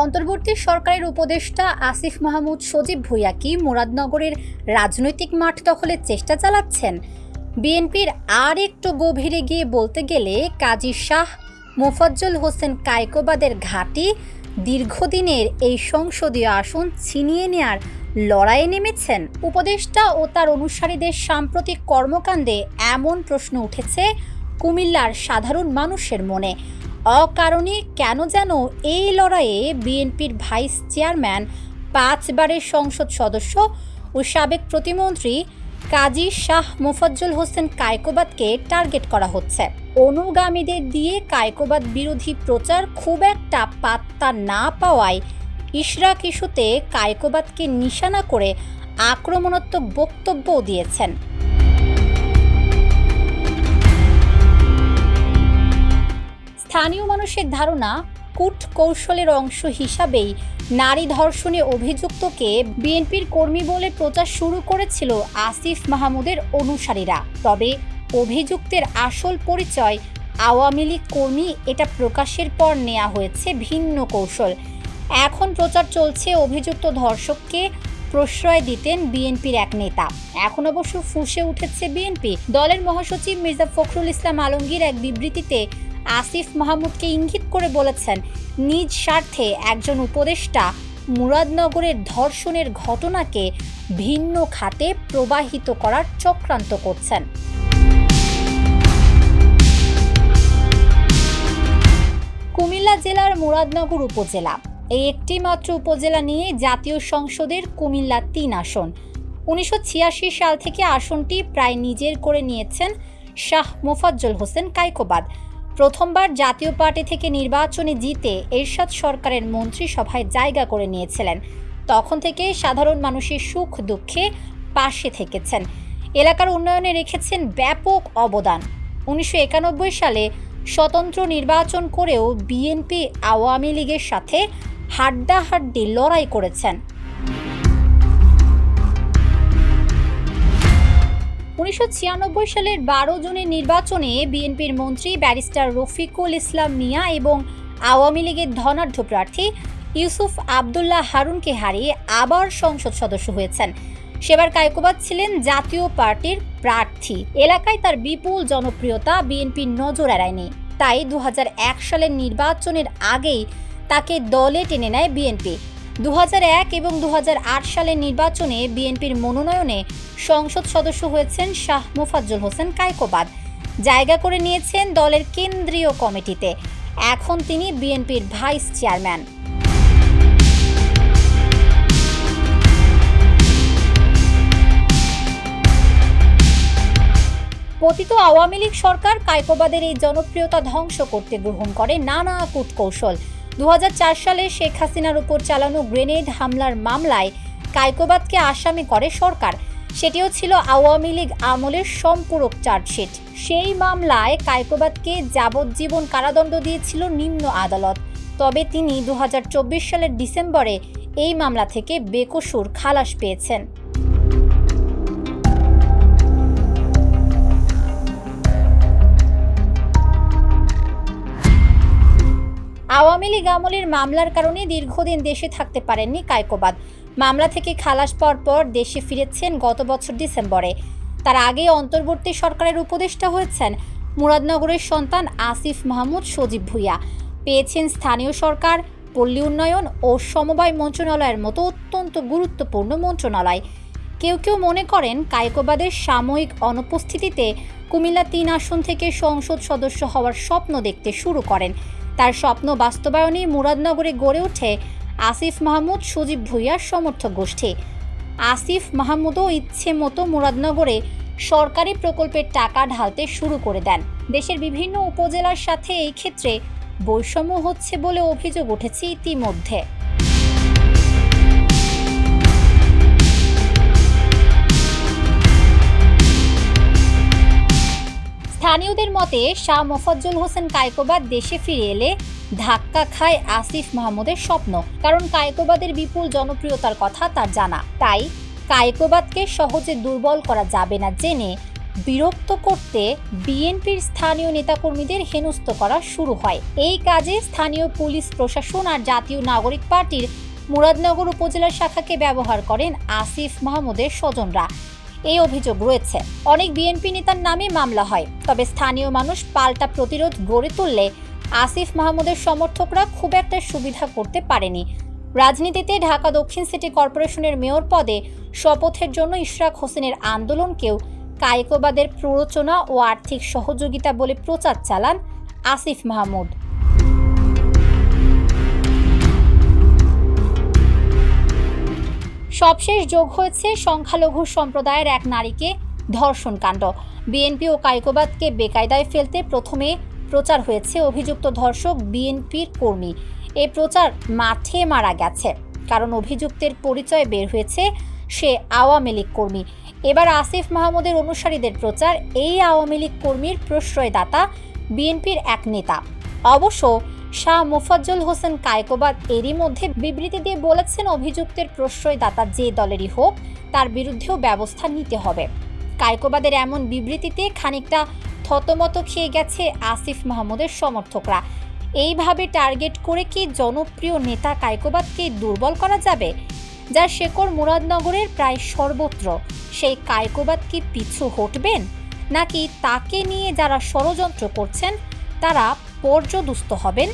অন্তর্বর্তী সরকারের উপদেষ্টা আসিফ মাহমুদ সজীব ভুইয়া কি মুরাদনগরের রাজনৈতিক মাঠ দখলের চেষ্টা চালাচ্ছেন? বিএনপির আর একটু গভীরে গিয়ে বলতে গেলে কাজী শাহ মোফাজ্জল হোসেন কায়কোবাদের ঘাঁটি দীর্ঘদিনের এই সংসদীয় আসন ছিনিয়ে নেয়ার লড়াইয়ে নেমেছেন। উপদেষ্টা ও তার অনুসারীদের সাম্প্রতিক কর্মকাণ্ডে এমন প্রশ্ন উঠেছে কুমিল্লার সাধারণ মানুষের মনে। অকারণে কেন যেন এই লড়াইয়ে বিএনপির ভাইস চেয়ারম্যান, পাঁচবারের সংসদ সদস্য ও সাবেক প্রতিমন্ত্রী কাজী শাহ মোফাজ্জল হোসেন কায়কোবাদকে টার্গেট করা হচ্ছে। অনুগামীদের দিয়ে কায়কোবাদ বিরোধী প্রচার খুব একটা পাত্তা না পাওয়ায় ইশরাক ইস্যুতে কায়কোবাদকে নিশানা করে আক্রমণাত্মক বক্তব্যও দিয়েছেন। স্থানীয় মানুষের ধারণা, কূট কৌশলের অংশ হিসাবেই নারী ধর্ষণে অভিযুক্তকে বিএনপির কর্মী বলে প্রচার শুরু করেছিল আসিফ মাহমুদের অনুসারীরা। তবে অভিযুক্তের আসল পরিচয় আওয়ামী লীগ কর্মী এটা প্রকাশের পর নেওয়া হয়েছে ভিন্ন কৌশল। এখন প্রচার চলছে অভিযুক্ত ধর্ষককে প্রশ্রয় দিতেন বিএনপির এক নেতা। এখন অবশ্য ফুঁসে উঠেছে বিএনপি। দলের মহাসচিব মির্জা ফখরুল ইসলাম আলমগীর এক বিবৃতিতে আসিফ মাহমুদকে ইঙ্গিত করে বলেছেন, নিজ স্বার্থে একজন উপদেষ্টা মুরাদনগরের ধর্ষণের ঘটনাকে ভিন্ন খাতে প্রবাহিত করার চক্রান্ত করছেন। কুমিল্লা জেলার মুরাদনগর উপজেলা, এই একটি মাত্র উপজেলা নিয়ে জাতীয় সংসদের কুমিল্লা তিন আসন। উনিশশো ছিয়াশি সাল থেকে আসনটি প্রায় নিজের করে নিয়েছেন শাহ মোফাজ্জল হোসেন কাইকোবাদ। প্রথমবার জাতীয় পার্টি থেকে নির্বাচনে জিতে এরশাদ সরকারের মন্ত্রিসভায় জায়গা করে নিয়েছিলেন। তখন থেকে সাধারণ মানুষের সুখ দুঃখে পাশে থেকেছেন। এলাকার উন্নয়নে রেখেছেন ব্যাপক অবদান। উনিশশো একানব্বই সালে স্বতন্ত্র নির্বাচন করেও বিএনপি আওয়ামী লীগের সাথে হাড্ডাহাড্ডি লড়াই করেছেন। উনিশশো ছিয়ানব্বই সালের বারো জুনের নির্বাচনে বিএনপির মন্ত্রী ব্যারিস্টার রফিকুল ইসলাম মিয়া এবং আওয়ামী লীগের ধনাঢ্য প্রার্থী ইউসুফ আবদুল্লাহ হারুনকে হারিয়ে আবার সংসদ সদস্য হয়েছেন। সেবার কায়কোবাদ ছিলেন জাতীয় পার্টির প্রার্থী। এলাকায় তার বিপুল জনপ্রিয়তা বিএনপির নজর এড়ায়নি। তাই দু হাজার এক সালের নির্বাচনের আগেই তাকে দলে টেনে নেয় বিএনপি। দু হাজার এক এবং দু হাজার আট সালের নির্বাচনে বিএনপির মনোনয়নে সংসদ সদস্য হয়েছেন শাহ মুফাজ্জল হোসেন কায়কোবাদ। জায়গা করে নিয়েছেন দলের কেন্দ্রীয় কমিটিতে। এখন তিনি বিএনপির ভাইস চেয়ারম্যান। পতিত আওয়ামী লীগ সরকার কায়কোবাদের এই জনপ্রিয়তা ধ্বংস করতে গ্রহণ করে নানা কূটকৌশল। দু হাজার চার সালে শেখ হাসিনার উপর চালানো গ্রেনেড হামলার মামলায় কায়কোবাদকে আসামি করে সরকার। সেটিও ছিল আওয়ামী লীগ আমলের সম্পূরক চার্জশিট। সেই মামলায় কায়কোবাদকে যাবজ্জীবন কারাদণ্ড দিয়েছিল নিম্ন আদালত। তবে তিনি দু হাজার চব্বিশ সালের ডিসেম্বরে এই মামলা থেকে বেকসুর খালাস পেয়েছেন। আওয়ামী লীগ আমলের মামলার কারণে দীর্ঘদিন দেশে থাকতে পারেননি কায়কোবাদ। মামলা থেকে খালাস পাওয়ার পর দেশে ফিরেছেন গত বছর ডিসেম্বরে। তার আগে অন্তর্বর্তী সরকারের উপদেষ্টা হয়েছেন মুরাদনগরের সন্তান আসিফ মাহমুদ সজীব ভুইয়া। পেয়েছেন স্থানীয় সরকার, পল্লী উন্নয়ন ও সমবায় মন্ত্রণালয়ের মতো অত্যন্ত গুরুত্বপূর্ণ মন্ত্রণালয়। কেউ কেউ মনে করেন কায়কোবাদের সাময়িক অনুপস্থিতিতে কুমিল্লা তিন আসন থেকে সংসদ সদস্য হওয়ার স্বপ্ন দেখতে শুরু করেন। তার স্বপ্ন বাস্তবায়নে মুরাদনগরে গড়ে ওঠে আসিফ মাহমুদ সুজীব ভুইয়ার সমর্থক গোষ্ঠী। আসিফ মাহমুদও ইচ্ছে মতো মুরাদনগরে সরকারি প্রকল্পের টাকা ঢালতে শুরু করে দেন। দেশের বিভিন্ন উপজেলার সাথে এই ক্ষেত্রে বৈষম্য হচ্ছে বলে অভিযোগ উঠেছে ইতিমধ্যে। স্থানীয়দের মতে, শাহ মোফাজ্জল হোসেন কায়কোবাদ দেশে ফিরে এলে ধাক্কা খায় আসিফ মাহমুদের স্বপ্ন। কারণ কায়কোবাদের বিপুল জনপ্রিয়তার কথা তার জানা। তাই কায়কোবাদকে সহজে দুর্বল করা যাবে না জেনে বিরক্ত করতে বিএনপির স্থানীয় নেতাকর্মীদের হেনস্থ করা শুরু হয়। এই কাজে স্থানীয় পুলিশ, প্রশাসন আর জাতীয় নাগরিক পার্টির মুরাদনগর উপজেলা শাখাকে ব্যবহার করেন আসিফ মাহমুদের স্বজনরা। এই অভিযোগ রয়েছে। অনেক বিএনপি নেতার নামে মামলা হয়, তবে স্থানীয় মানুষ পাল্টা প্রতিরোধ গড়ে তুললে আসিফ মাহমুদের সমর্থকরা খুব একটা সুবিধা করতে পারেনি। রাজনীতিতে ঢাকা দক্ষিণ সিটি কর্পোরেশনের মেয়র পদে শপথের জন্য ইশরাক হোসেনের আন্দোলনকেও কায়িকবাদের প্ররোচনা ও আর্থিক সহযোগিতা বলে প্রচার চালান আসিফ মাহমুদ। সবশেষ যোগ হয়েছে সংখ্যালঘু সম্প্রদায়ের এক নারীকে ধর্ষণ কাণ্ড। বিএনপি ও কায়কোবাদকে বেকায়দায় ফেলতে প্রথমে প্রচার হয়েছে অভিযুক্ত ধর্ষক বিএনপির কর্মী। এই প্রচার মাঠে মারা গেছে। কারণ অভিযুক্তের পরিচয় বের হয়েছে সে আওয়ামী লীগ কর্মী। এবার আসিফ মাহমুদের অনুসারীদের প্রচার, এই আওয়ামী লীগ কর্মীর প্রশ্রয়দাতা বিএনপির এক নেতা। অবশ্য শাহ মোফাজ্জল হোসেন কায়কোবাদ এরই মধ্যে বিবৃতি দিয়ে বলেছেন, অভিযুক্তের প্রশ্রয়দাতা যে দলেরই হোক, তার বিরুদ্ধেও ব্যবস্থা নিতে হবে। কায়কোবাদের এমন বিবৃতিতে খানিকটা থতমত খেয়ে গেছে আসিফ মাহমুদের সমর্থকরা। এইভাবে টার্গেট করে কি জনপ্রিয় নেতা কায়কোবাদকে দুর্বল করা যাবে? যার শেকড় মুরাদনগরের প্রায় সর্বত্র। সেই কায়কোবাদ কি পিছু হটবেন? নাকি তাকে নিয়ে যারা ষড়যন্ত্র করছেন তারা পর্যদুস্ত হবেন